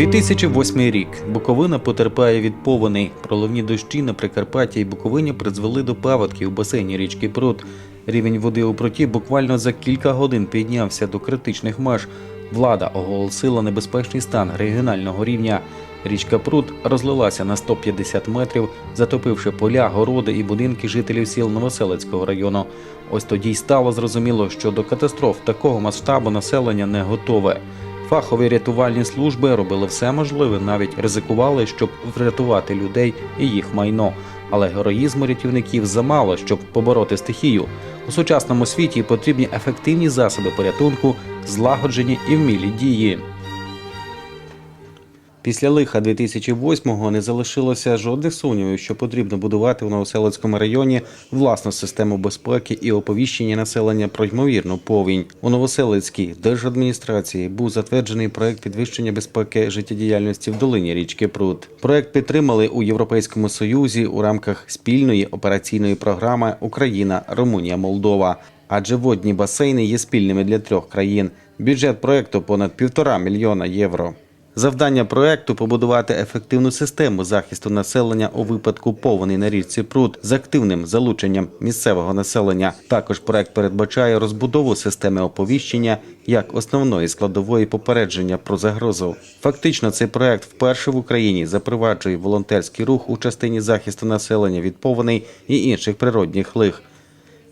2008 рік Буковина потерпає від повеней. Проливні дощі на Прикарпатті і Буковині призвели до паводків у басейні річки Прут. Рівень води у пруті буквально за кілька годин піднявся до критичних меж. Влада оголосила небезпечний стан регіонального рівня. Річка Прут розлилася на 150 метрів, затопивши поля, городи і будинки жителів сіл Новоселицького району. Ось тоді й стало зрозуміло, що до катастроф такого масштабу населення не готове. Фахові рятувальні служби робили все можливе, навіть ризикували, щоб врятувати людей і їх майно. Але героїзму рятівників замало, щоб побороти стихію. У сучасному світі потрібні ефективні засоби порятунку, злагоджені і вмілі дії. Після лиха 2008-го не залишилося жодних сумнівів, що потрібно будувати в Новоселицькому районі власну систему безпеки і оповіщення населення про ймовірну повінь. У Новоселицькій держадміністрації був затверджений проект підвищення безпеки життєдіяльності в долині річки Прут. Проект підтримали у Європейському Союзі у рамках спільної операційної програми Україна, Румунія, Молдова. Адже водні басейни є спільними для трьох країн. Бюджет проекту понад півтора мільйона євро. Завдання проекту побудувати ефективну систему захисту населення у випадку повені на річці Прут з активним залученням місцевого населення. Також проект передбачає розбудову системи оповіщення як основної складової попередження про загрозу. Фактично, цей проект вперше в Україні запроваджує волонтерський рух у частині захисту населення від повеней і інших природних лих.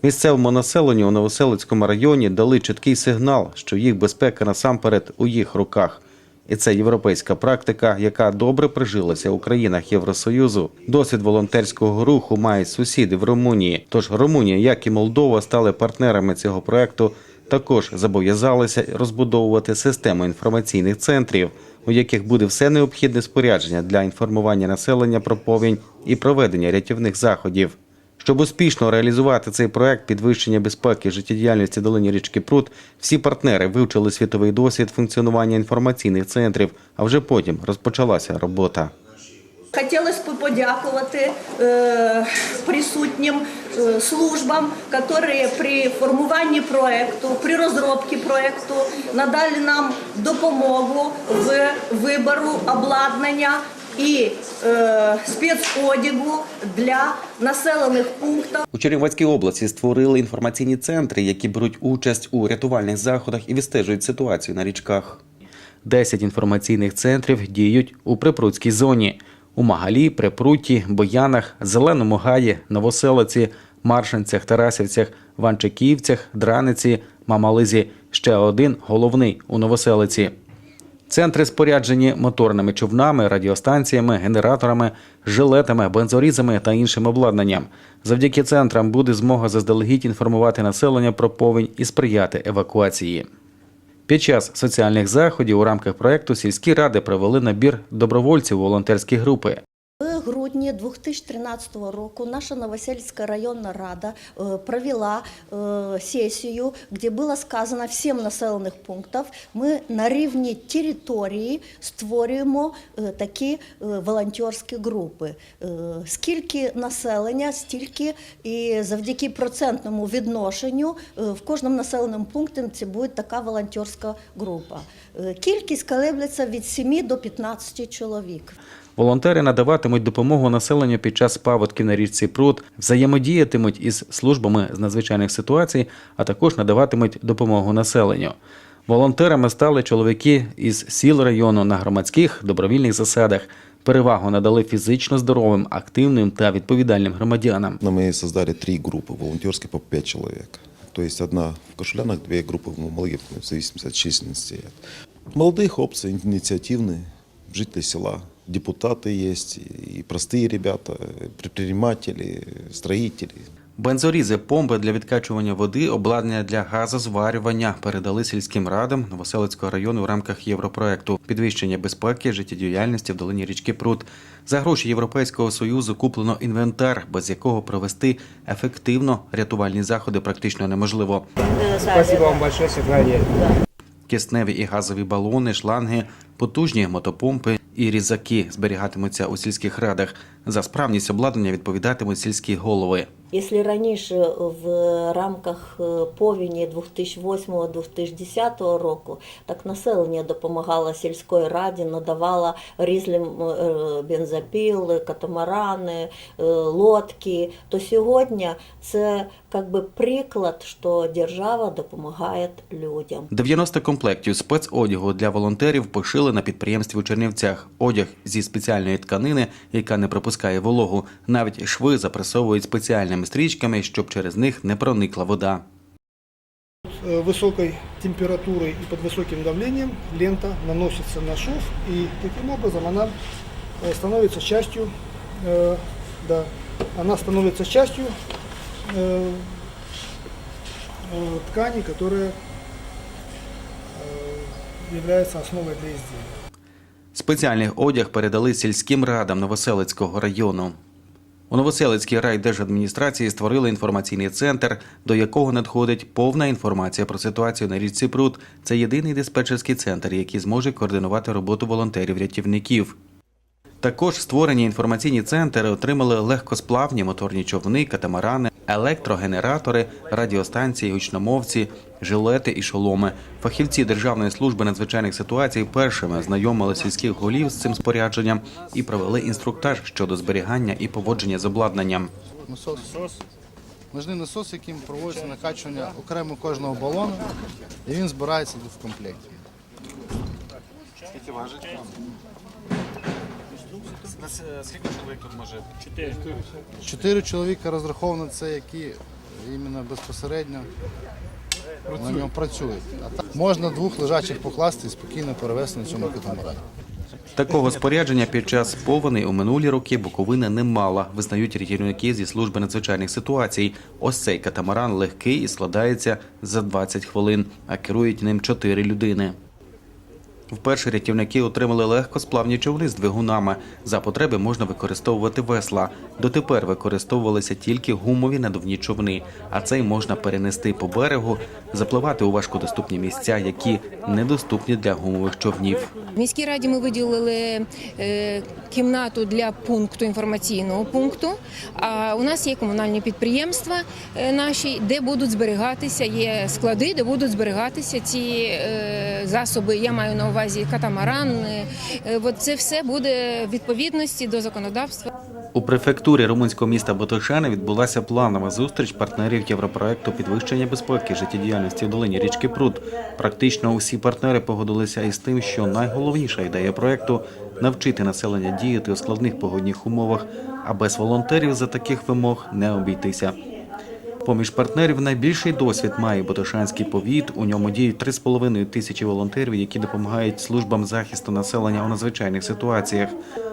Місцевому населенню у Новоселицькому районі дали чіткий сигнал, що їх безпека насамперед у їх руках. І це європейська практика, яка добре прижилася у країнах Євросоюзу. Досвід волонтерського руху мають сусіди в Румунії. Тож Румунія, як і Молдова, стали партнерами цього проекту. Також зобов'язалися розбудовувати систему інформаційних центрів, у яких буде все необхідне спорядження для інформування населення про повінь і проведення рятівних заходів. Щоб успішно реалізувати цей проект підвищення безпеки життєдіяльності долині річки Прут, всі партнери вивчили світовий досвід функціонування інформаційних центрів, а вже потім розпочалася робота. Хотілося б подякувати е, присутнім е, службам, які при формуванні проекту, при розробці проекту надали нам допомогу в вибору обладнання і е, спецодягу для населених пунктів. У Чернівецькій області створили інформаційні центри, які беруть участь у рятувальних заходах і відстежують ситуацію на річках. Десять інформаційних центрів діють у Припрутській зоні. У Магалі, Припруті, Боянах, Зеленому Гаї, Новоселиці, Маршинцях, Тарасівцях, Ванчиківцях, Драниці, Мамализі. Ще один головний у Новоселиці. Центри споряджені моторними човнами, радіостанціями, генераторами, жилетами, бензорізами та іншим обладнанням. Завдяки центрам буде змога заздалегідь інформувати населення про повінь і сприяти евакуації. Під час соціальних заходів у рамках проекту сільські ради провели набір добровольців волонтерські групи В грудні 2013 року наша Новосельская районна рада э, провела э, сессию, где было сказано всем населених пунктів, ми на рівні території створюємо е, такі е, волонтерські групи. Е, Скільки населення, стільки і завдяки процентному відношенню е, в кожному населеному пункті це буде така волонтерська група. Е, Кількість колеблеться від 7 до 15 чоловік. Волонтери надаватимуть допомогу населенню під час паводків на річці Прут, взаємодіятимуть із службами з надзвичайних ситуацій, а також надаватимуть допомогу населенню. Волонтерами стали чоловіки із сіл району на громадських добровільних засадах. Перевагу надали фізично здоровим, активним та відповідальним громадянам. Но мы создали три группы волонтерские по пять человек. То есть одна в Кашулянах, две группы в Малые, в зависимости от численности. Молодые хлопцы, инициативные, жители села, депутаты есть, и простые ребята, предприниматели, строители. Бензорізи, помпи для відкачування води, обладнання для газозварювання передали сільським радам Новоселицького району в рамках європроекту підвищення безпеки життєдіяльності в долині річки Прут. За гроші Європейського союзу куплено інвентар, без якого провести ефективно рятувальні заходи практично неможливо. Спасибо вам большое. Кисневі і газові балони, шланги, потужні мотопомпи і різаки зберігатимуться у сільських радах. За справність обладнання відповідатимуть сільські голови. Если раніше в рамках е, повені 2008-2010 року так населення допомагало сільської раді, надавало різним е, бензопіли, катамарани, лодки, то сьогодні це как би приклад, що держава допомагає людям. 90 комплектів спецодягу для волонтерів пошили на підприємстві у Чернівцях. Одяг зі спеціальної тканини, яка не пропускає вологу. Навіть шви запресовують спеціальними стрічками, щоб через них не проникла вода. э, высокой температурой и под высоким давлением лента наносится на шов, и таким образом она э, становится частью, э, да, она становится частью э, э, ткани, которая э, является основой для изделия. Спеціальний одяг передали сільським радам Новоселицького району. У Новоселицькій райдержадміністрації створили інформаційний центр, до якого надходить повна інформація про ситуацію на річці Прут. Це єдиний диспетчерський центр, який зможе координувати роботу волонтерів-рятівників. Також створені інформаційні центри отримали легкосплавні моторні човни, катамарани, електрогенератори, радіостанції, гучномовці, жилети і шоломи. Фахівці Державної служби надзвичайних ситуацій першими ознайомили сільських голів з цим спорядженням і провели інструктаж щодо зберігання і поводження з обладнанням. Ножний насос, яким проводиться накачування окремо кожного балону, і він збирається в комплекті. Скільки чоловік тут може? Чотири Чотири чоловіка розраховано це, які іменно безпосередньо на ньому працюють. А так можна двох лежачих покласти і спокійно перевезти на цьому катамарані. Такого спорядження під час повені у минулі роки Буковина не мала, визнають рятівники зі служби надзвичайних ситуацій. Ось цей катамаран легкий і складається за 20 хвилин, а керують ним 4 людини. Вперше рятівники отримали легкосплавні човни з двигунами. За потреби можна використовувати весла. Дотепер використовувалися тільки гумові надувні човни, а цей можна перенести по берегу, запливати у важкодоступні місця, які недоступні для гумових човнів. В міській раді ми виділили е, кімнату для пункту інформаційного пункту. А у нас є комунальні підприємства е, наші, де будуть зберігатися, є склади, де будуть зберігатися ці е, засоби. Я маю на увазі катамаран. Е, е, от це все буде в відповідності до законодавства. У префектурі румунського міста Ботошани відбулася планова зустріч партнерів європроекту підвищення безпеки життєдіяльності в долині річки Прут. Практично усі партнери погодилися із тим, що найголовніша ідея проекту навчити населення діяти у складних погодних умовах, а без волонтерів за таких вимог не обійтися. Поміж партнерів найбільший досвід має Ботошанський повіт. У ньому діють 3,5 тисячі волонтерів, які допомагають службам захисту населення у надзвичайних ситуаціях.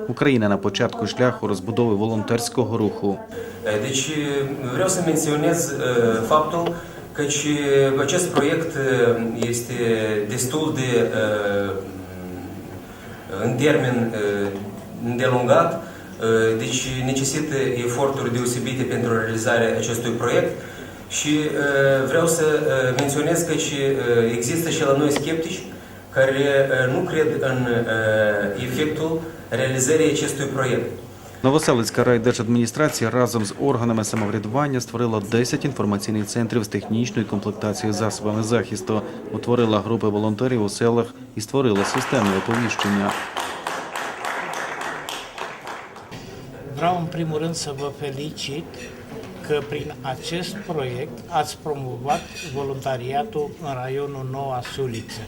Україна на початку шляху розбудови волонтерського руху. Faptul că și acest proiect uh, este destul de uh, în termen uh, îndelungat, deci necesită eforturi deosebite pentru realizarea acestui proiect și uh, vreau să uh, menționez că și, uh, există și la noi sceptici care nu cred în efectul realizării acestui proiect. Новоселицька райдержадміністрація разом з органами самоврядування створила 10 інформаційних центрів з технічною комплектацією засобами захисту, утворила групи волонтерів у селах і створила системи оповіщення. Vreau în primul rând să vă felicit că prin acest proiect ați promovat voluntariatul în raionul Noua Suliță.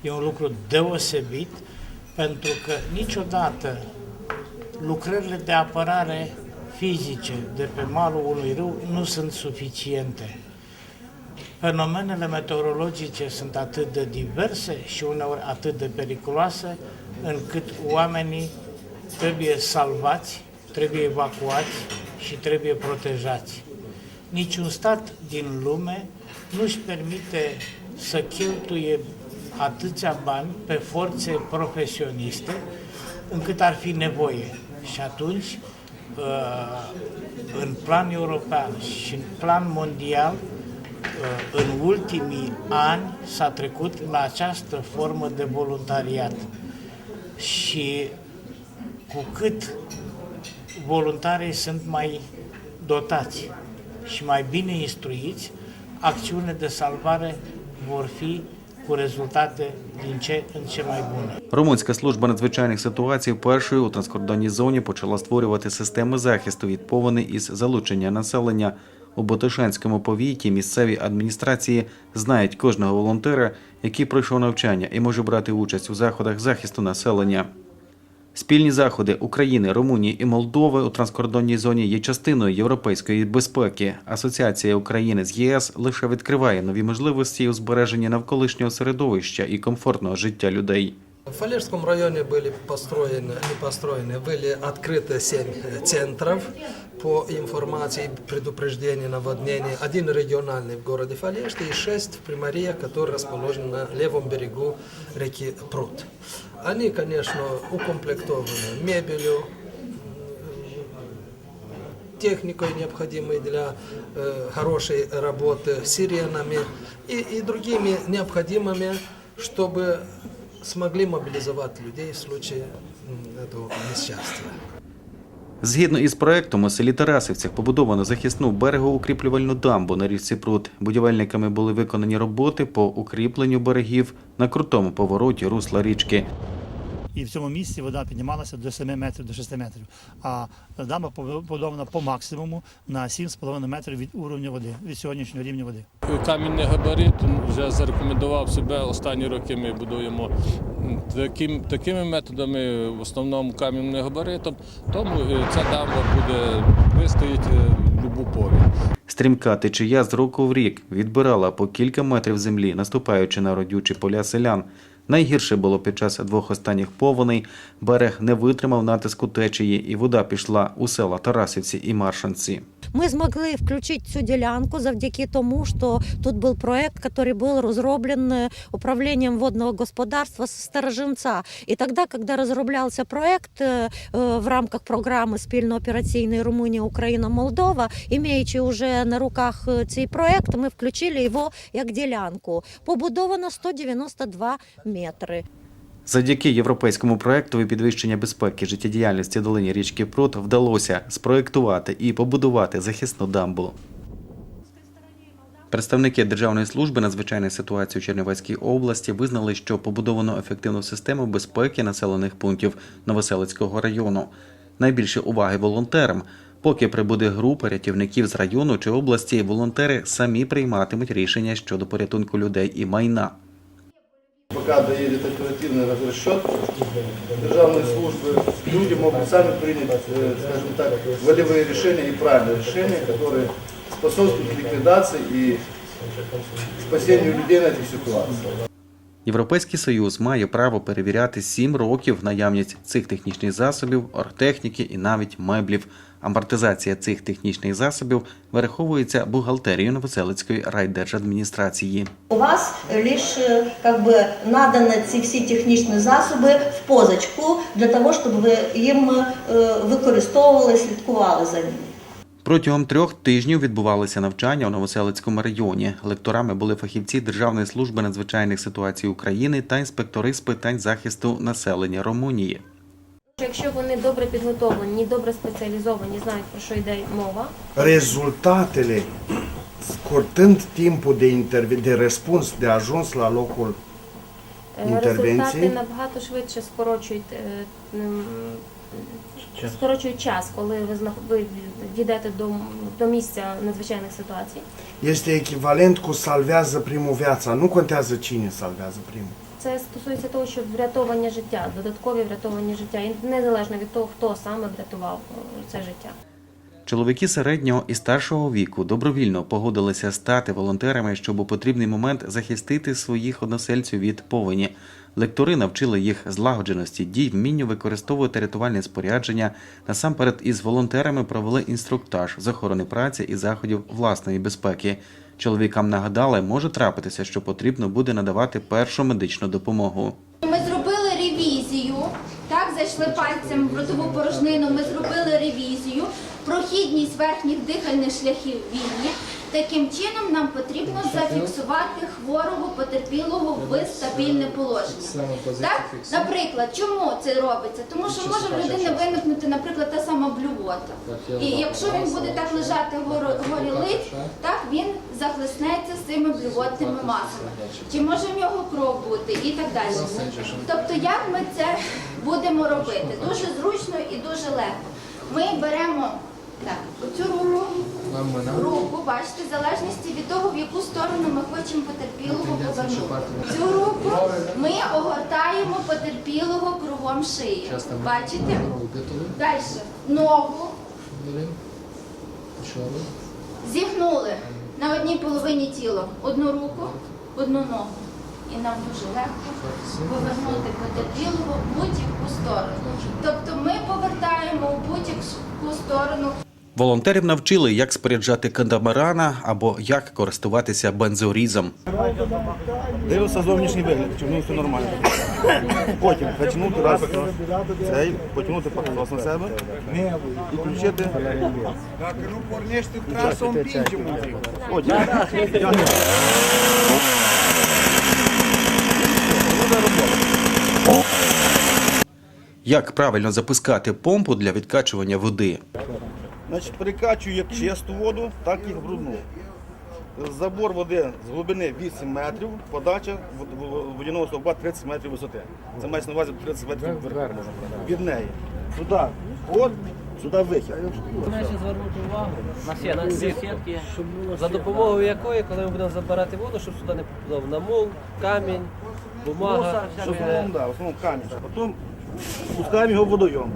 E un lucru deosebit pentru că niciodată lucrările de apărare fizice de pe malul unui râu nu sunt suficiente. Fenomenele meteorologice sunt atât de diverse și uneori atât de periculoase, încât oamenii trebuie salvați, trebuie evacuați și trebuie protejați. Niciun stat din lume nu-și permite să cheltuie atâția bani pe forțe profesioniste încât ar fi nevoie. Și atunci, uh, în plan european și în plan mondial, uh, în ultimii ani s-a trecut la această formă de voluntariat. Și cu cât voluntarii sunt mai dotați și mai bine instruiți, acțiunile de salvare vor fi cu ce mai bune. Румунська служба надзвичайних ситуацій першою у транскордонній зоні почала створювати системи захисту від повені із залучення населення. У Ботишанському повіті місцеві адміністрації знають кожного волонтера, який пройшов навчання і може брати участь у заходах захисту населення. Спільні заходи України, Румунії і Молдови у транскордонній зоні є частиною європейської безпеки. Асоціація України з ЄС лише відкриває нові можливості у збереженні навколишнього середовища і комфортного життя людей. В Фалежском районе были построены, не построены, были открыты семь э, центров по информации, предупреждению наводнений. Один региональный в городе Фалежте и шесть в Приморье, который расположен на левом берегу реки Прут. Они, конечно, укомплектованы мебелью, техникой, необходимой для э, хорошей работы, сиренами и, и другими необходимыми, чтобы смогли мобілізувати людей в случае цього нещастя. Згідно із проектом, у селі Тарасівцях побудовано захисну берегоукріплювальну дамбу на річці Прут. Будівельниками були виконані роботи по укріпленню берегів на крутому повороті русла річки. І в цьому місці вода піднімалася до 7 метрів, до 6 метрів. А дама побудована по максимуму на 7,5 метрів від уровня води, від сьогоднішнього рівня води. Камінний габарит вже зарекомендував себе. Останні роки ми будуємо таким, такими методами, в основному кам'яним габаритом, тому е, ця дамба буде вистоїть е, в будь-яку пору. Стрімка течія з року в рік відбирала по кілька метрів землі, наступаючи на родючі поля селян. Найгірше було під час двох останніх повеней. Берег не витримав натиску течії, і вода пішла у села Тарасівці і Маршанці. Ми змогли включити цю ділянку завдяки тому, що тут був проект, який був розроблений управлінням водного господарства з Старожинця. І тоді, коли розроблявся проект е, в рамках програми спільно-операційної Румунія, Україна, Молдова, імеючи вже на руках е, цей проект, ми включили його як ділянку. Побудовано 192 метри. Завдяки європейському проекту і підвищення безпеки життєдіяльності долині річки Прут вдалося спроектувати і побудувати захисну дамбу. Представники Державної служби надзвичайних ситуацій у Чернівецькій області визнали, що побудовано ефективну систему безпеки населених пунктів Новоселицького району. Найбільше уваги волонтерам. Поки прибуде група рятівників з району чи області, волонтери самі прийматимуть рішення щодо порятунку людей і майна Пока доедет оперативный разрасчет державной службы, люди могут сами принять, э, скажем так, волевые решения и правильные решения, которые способствуют ликвидации и спасению людей на этих ситуациях. Європейський союз має право перевіряти 7 років наявність цих технічних засобів, оргтехніки і навіть меблів. Амортизація цих технічних засобів вираховується бухгалтерією Новоселицької райдержадміністрації. У вас лише как бы, надані ці всі технічні засоби в позичку для того, щоб ви їм е, використовували, слідкували за ними. Протягом трьох тижнів відбувалися навчання у Новоселицькому районі. Лекторами були фахівці Державної служби надзвичайних ситуацій України та інспектори з питань захисту населення Румунії. Якщо вони добре підготовлені, добре спеціалізовані, знають про що йде мова, Rezultatele, scurtând timpul de, interve- de răspuns, de ajuns la locul е, Інтервенції. результати набагато швидше скорочують, е, м, скорочують час, коли ви знах- ви дійдете до, до місця надзвичайних ситуацій. este echivalent cu salvează primul viața. Nu contează cine salvează primul. Це стосується того, що врятовання життя, додаткові врятовані життя, і незалежно від того, хто саме врятував е, це життя. Чоловіки середнього і старшого віку добровільно погодилися стати волонтерами, щоб у потрібний момент захистити своїх односельців від повені. Лектори навчили їх злагодженості дій, вмінню використовувати рятувальне спорядження. Насамперед із волонтерами провели інструктаж з охорони праці і заходів власної безпеки. Чоловікам нагадали, може трапитися, що потрібно буде надавати першу медичну допомогу. Ми зробили ревізію. Так, зайшли пальцем в ротову порожнину. Ми зробили ревізію. Прохідність верхніх дихальних шляхів вільні. Таким чином нам потрібно зафіксувати хворого потерпілого в стабільне положення. Так, наприклад, чому це робиться? Тому що може в людини виникнути, наприклад, та сама блювота. І якщо він буде так лежати горо- так він захлиснеться з цими блювотними масами. Чи може в нього кров бути і так далі. Тобто, як ми це будемо робити? Дуже зручно і дуже легко. Ми беремо так, оцю руку, руку, бачите, в залежності від того, в яку сторону ми хочемо потерпілого повернути. Цю руку ми огортаємо потерпілого кругом шиї. Бачите? Далі. Ногу. Зігнули на одній половині тіла. Одну руку, одну ногу. І нам дуже легко повернути потерпілого в будь-яку сторону. Тобто ми повертаємо у будь-яку сторону Волонтерів навчили, як споряджати катамарана або як користуватися бензорізом. Дивився зовнішній вигляд, чи в все нормально. Потім качнути раз, цей, потягнути патрос на себе і включити. Потім. Як правильно запускати помпу для відкачування води. Значить, перекачую як чисту воду, так і брудну. Забор води з глибини 8 метрів, подача водяного стовба 30 метрів висоти. Це мається на увазі 30 метрів вверх від неї. Сюди вход, сюди вихід. Хочу звернути увагу на сітки, сітки, за допомогою якої, коли ми будемо забирати воду, щоб сюди не попадав намул, камінь, бумага. В основному, да, в основному камінь. Потім пускаємо його в водойом.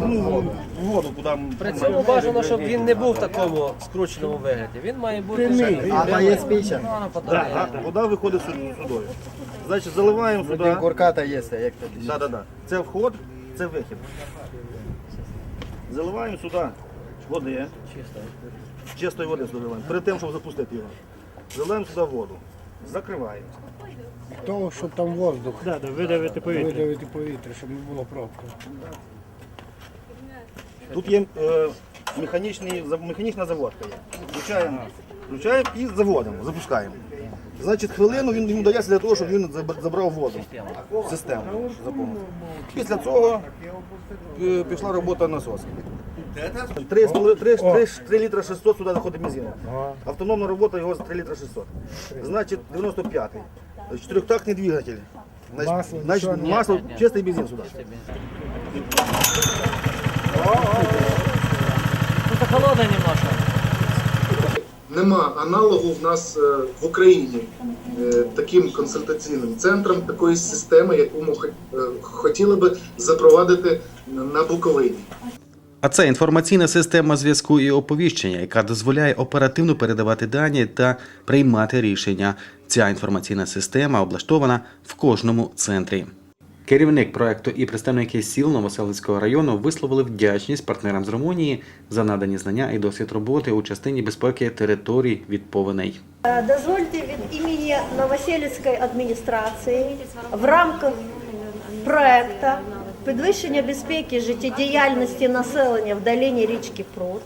Ну, в воду, куди ми- При цьому бажано, щоб він не був в такому скрученому вигляді. Він має бути А, є спіча. Да, а вода виходить сюди. сюдою. Значить, заливаємо сюди. Курката є, як Да, да, да. Це вход, це вихід. Заливаємо сюди води. Чистої води сюди заливаємо. Перед тим, щоб запустити його. Заливаємо сюди воду. Закриваємо. Того, щоб там воздух. Да, да, видавити повітря. Видавити повітря, щоб не було пробки. Тут є е, механічний, за- механічна заводка. Є. Включаємо, включаємо і заводимо, запускаємо. Значить, хвилину він йому дається для того, щоб він заб- забрав воду в систему заповнив. Після цього е, пішла робота насоска. 3, 3, 3, 3 літра 600 сюди заходить бензину. Автономна робота його за 3 літра 600. Значить, 95-й. Чотирьохтактний двигатель. Значить, Масло, значить, масло, чистий бензин сюди. Тут холодно немножко. Нема аналогу в нас е, в Україні е, таким консультаційним центром такої системи, яку ми е, хотіли би запровадити на Буковині. А це інформаційна система зв'язку і оповіщення, яка дозволяє оперативно передавати дані та приймати рішення. Ця інформаційна система облаштована в кожному центрі. Керівник проекту і представники сіл Новоселицького району висловили вдячність партнерам з Румунії за надані знання і досвід роботи у частині безпеки територій від повеней. Е, Дозвольте від імені Новоселицької адміністрації в рамках проекту підвищення безпеки життєдіяльності населення в долині річки Прут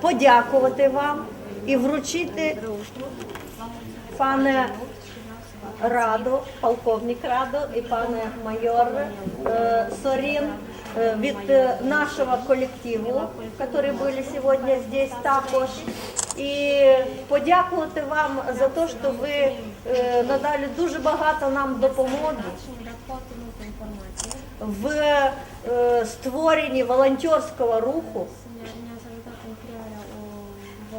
подякувати вам і вручити пане Раду, полковник Раду і пане майор э, Сорин э, від э, нашого колективу, які були сьогодні здесь також. і подякувати вам за те, що ви е, надали дуже багато нам допомоги в е, створенні волонтерського руху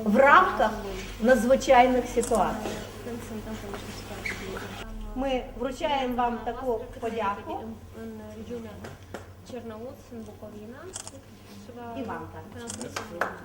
в рамках надзвичайних ситуацій. Ми вручаємо вам таку подяку. Черноуц, Буковина. І вам так. так.